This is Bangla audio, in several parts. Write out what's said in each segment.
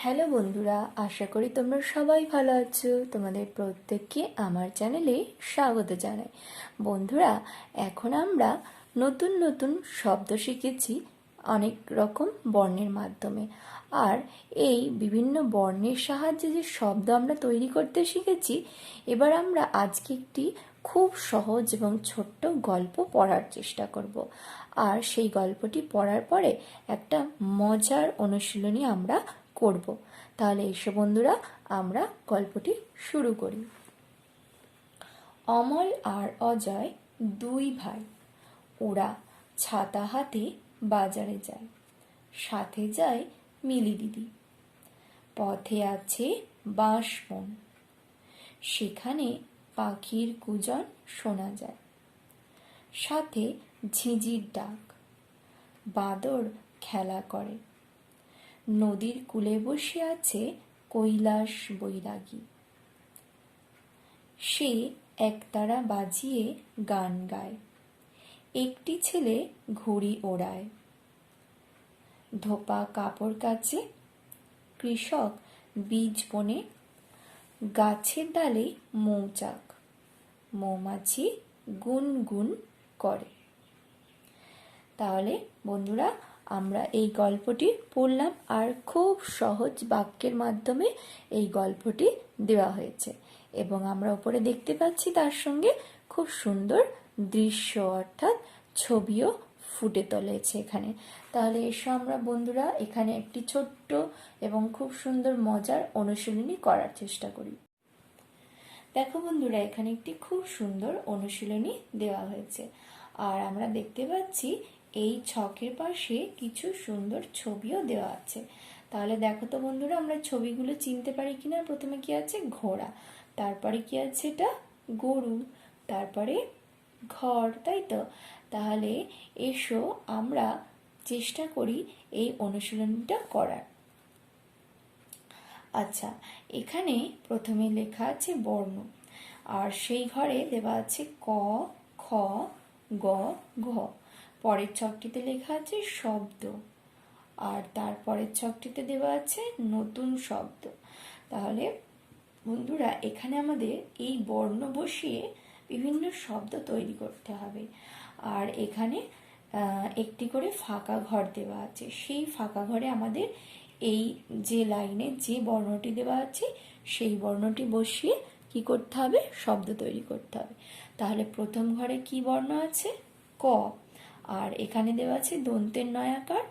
হ্যালো বন্ধুরা, আশা করি তোমরা সবাই ভালো আছো। তোমাদের প্রত্যেককে আমার চ্যানেলে স্বাগত জানাই। বন্ধুরা, এখন আমরা নতুন নতুন শব্দ শিখেছি অনেক রকম বর্ণের মাধ্যমে। আর এই বিভিন্ন বর্ণের সাহায্যে যে শব্দ আমরা তৈরি করতে শিখেছি, এবার আমরা আজকে একটি খুব সহজ এবং ছোট্ট গল্প পড়ার চেষ্টা করব। আর সেই গল্পটি পড়ার পরে একটা মজার অনুশীলনী আমরা করব। তাহলে এসো বন্ধুরা, আমরা গল্পটি শুরু করি। অমল আর অজয় দুই ভাই। ওরা ছাতা হাতে বাজারে যায়। সাথে যায় মিলি দিদি। পথে আছে বাঁশবন। সেখানে পাখির কুজন শোনা যায়। সাথে ঝিঁঝির ডাক। বাদর খেলা করে। নদীর কূলে বসে আছে কৈলাস বৈরাগী। সে একতারা বাজিয়ে গান গায়। একটি ছেলে ঘুড়ি ওড়ায়। ধোপা কাপড় কাচে, কৃষক বীজ বনে, গাছের ডালে মৌচাক, মৌমাছি গুনগুন করে। তাহলে বন্ধুরা আমরা এই গল্পটি পড়লাম আর খুব সহজ বাক্যের মাধ্যমে এই গল্পটি দেওয়া হয়েছে। এবং আমরা উপরে দেখতে পাচ্ছি তার সঙ্গে খুব সুন্দর দৃশ্য, অর্থাৎ ছবিও ফুটে তুলেছে এখানে। তাহলে এসো আমরা বন্ধুরা এখানে একটি ছোট্ট এবং খুব সুন্দর মজার অনুশীলনী করার চেষ্টা করি। দেখো বন্ধুরা, এখানে একটি খুব সুন্দর অনুশীলনী দেওয়া হয়েছে। আর আমরা দেখতে পাচ্ছি এই ছকের পাশে কিছু সুন্দর ছবিও দেওয়া আছে। তাহলে দেখো তো বন্ধুরা, আমরা ছবিগুলো চিনতে পারি কিনা? প্রথমে কি আছে? ঘোড়া। তারপরে কি আছে এটা? গরু। তারপরে ঘর, তাই তো? তাহলে এসো আমরা চেষ্টা করি এই অনুশীলনটা করার। আচ্ছা এখানে প্রথমে লেখা আছে বর্ণ। আর সেই ঘরে দেওয়া আছে ক, খ, গ, ঘ। পরের ছকটিতে লেখা আছে শব্দ। আর তারপরের ছকটিতে দেওয়া আছে নতুন শব্দ। তাহলে বন্ধুরা, এখানে আমাদের এই বর্ণ বসিয়ে বিভিন্ন শব্দ তৈরি করতে হবে। আর এখানে একটি করে ফাঁকা ঘর দেওয়া আছে। সেই ফাঁকা ঘরে আমাদের এই যে লাইনে যে বর্ণটি দেওয়া আছে, সেই বর্ণটি বসিয়ে কি করতে হবে? শব্দ তৈরি করতে হবে। তাহলে প্রথম ঘরে কি বর্ণ আছে? ক। আর এখানে দেওয়া আছে দন্তের নয়াকার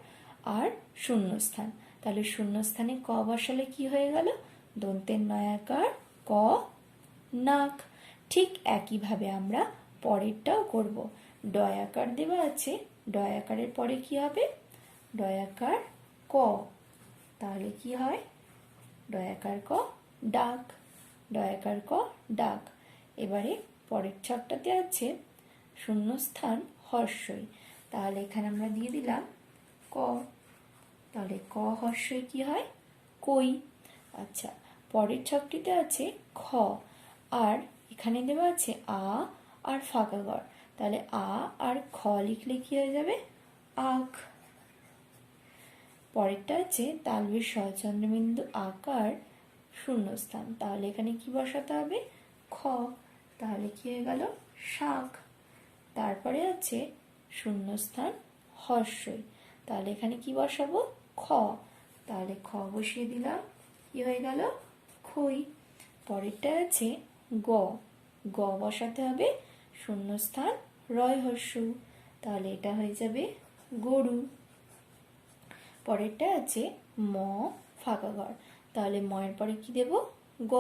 আর শূন্যস্থান। তাহলে শূন্যস্থানে ক বসালে কি হয়ে গেল? দন্তের নয়াকার ক নাক। ঠিক একইভাবে আমরা পরেরটাও করব। ডয়াকার দেওয়া আছে ডয়াকারের পরে কি হবে? ডয়াকার ক। তাহলে কি হয়? ডয়াকার ক ডাক ডয়াকার ক ডাক। এবারে পরের ছকটাতে আছে শূন্যস্থান হর্ষই। তাহলে এখানে আমরা দিয়ে দিলাম ক। তাহলে ক হর্ষই কি হয়? কই। আচ্ছা পরের ছকটিতে আছে খ। আর এখানে দেওয়া আছে আ আর ফাঁকা ঘর। তাহলে আ আর খ লিখলে কি হয়ে যাবে? আখ পরেরটা আছে তালবের সচন্দ্রবিন্দু আকার শূন্যস্থান। তাহলে এখানে কি বসাতে হবে? খ। তাহলে কি হয়ে গেল? শাক। তারপরে আছে শূন্যস্থান হর্ষই। তাহলে এখানে কি বসাবো? খ। তাহলে খ বসিয়ে দিলাম। কি হয়ে গেল? খই পরেরটা আছে গ। গ বসাতে হবে শূন্যস্থান রয় হর্ষু তাহলে এটা হয়ে যাবে গরু। পরেরটা আছে ম ফাঁকা ঘর তাহলে ময়ের পরে কি দেব? গ।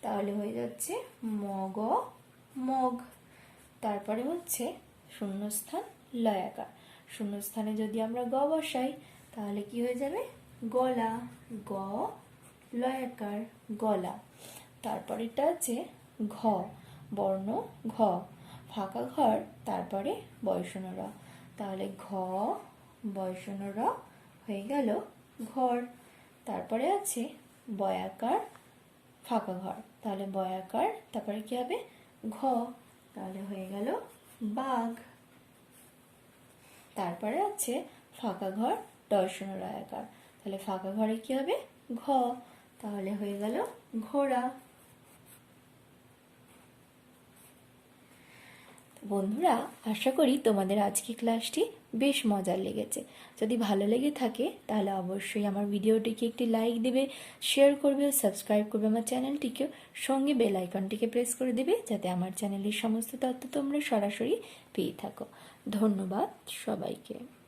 তাহলে হয়ে যাচ্ছে ম গ মগ। তারপরে হচ্ছে শূন্যস্থান লয়াকার। শূন্যস্থানে যদি আমরা গ বসাই, তাহলে কি হয়ে যাবে? গলা। গ লয়াকার গলা। তারপরেটা আছে ঘ, বর্ণ ঘ। ফাঁকা ঘর, তারপরে বয়সনরা তাহলে ঘ বয়সনরা হয়ে গেল ঘর। তারপরে আছে বয়াকার ফাঁকা ঘর। তাহলে বয়াকার, তারপরে কি হবে? ঘ। তাহলে হয়ে গেল বাঘ। তারপরে আছে ফাঁকা ঘর দর্শন রায়াকার তাহলে ফাঁকা ঘরে কি হবে? ঘ। তাহলে হয়ে গেল ঘোড়া। বন্ধুরা, আশা করি তোমাদের আজকে ক্লাসটি বেশ মজার লেগেছে। যদি ভালো লেগে থাকে, তাহলে অবশ্যই আমার ভিডিওটিকে একটি লাইক দেবে, শেয়ার করবে, সাবস্ক্রাইব করবে, আমার চ্যানেলটিকেও সঙ্গে বেল আইকনটিকে প্রেস করে দেবে, যাতে আমার চ্যানেলের সমস্ত তথ্য তোমরা সরাসরি পেয়ে থাকো। ধন্যবাদ সবাইকে।